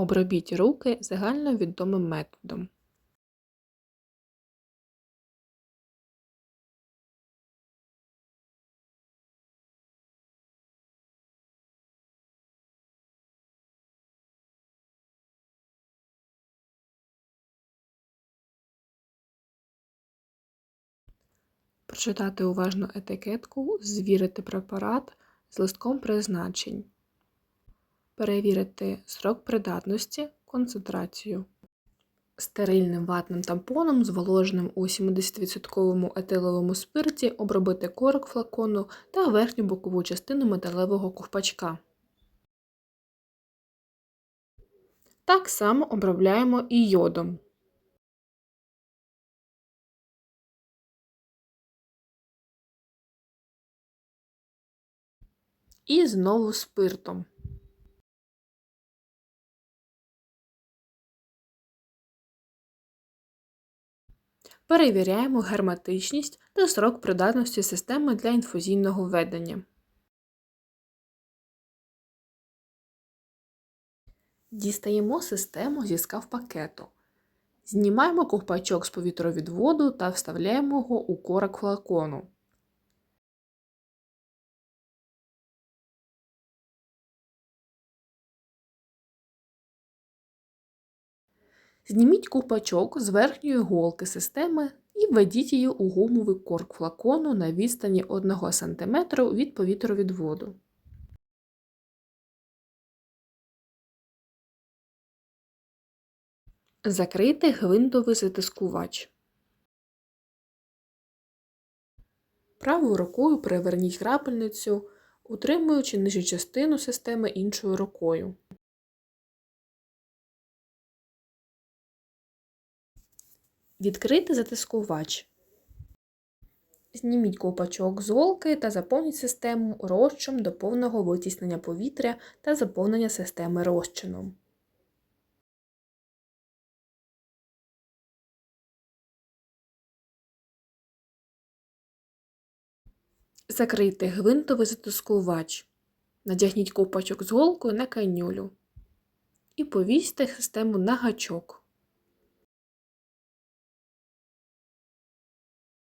Обробіть руки загальновідомим методом. Прочитати уважно етикетку, звірити препарат з листком призначень. Перевірити срок придатності, концентрацію. Стерильним ватним тампоном, зволоженим у 70% етиловому спирті, обробити корок флакону та верхню бокову частину металевого ковпачка. Так само обробляємо і йодом. І знову спиртом. Перевіряємо герметичність та срок придатності системи для інфузійного введення. Дістаємо систему зі скаф-пакету. Знімаємо ковпачок з повітровідводу та вставляємо його у корок флакону. Зніміть ковпачок з верхньої голки системи і введіть її у гумовий корк флакону на відстані 1 см від повітровідводу. Закрийте гвинтовий затискувач. Правою рукою переверніть крапельницю, утримуючи нижню частину системи іншою рукою. Відкрити затискувач. Зніміть ковпачок з голки та заповніть систему розчином до повного витіснення повітря та заповнення системи розчином. Закрийте гвинтовий затискувач. Надягніть ковпачок з голкою на канюлю і повісьте систему на гачок.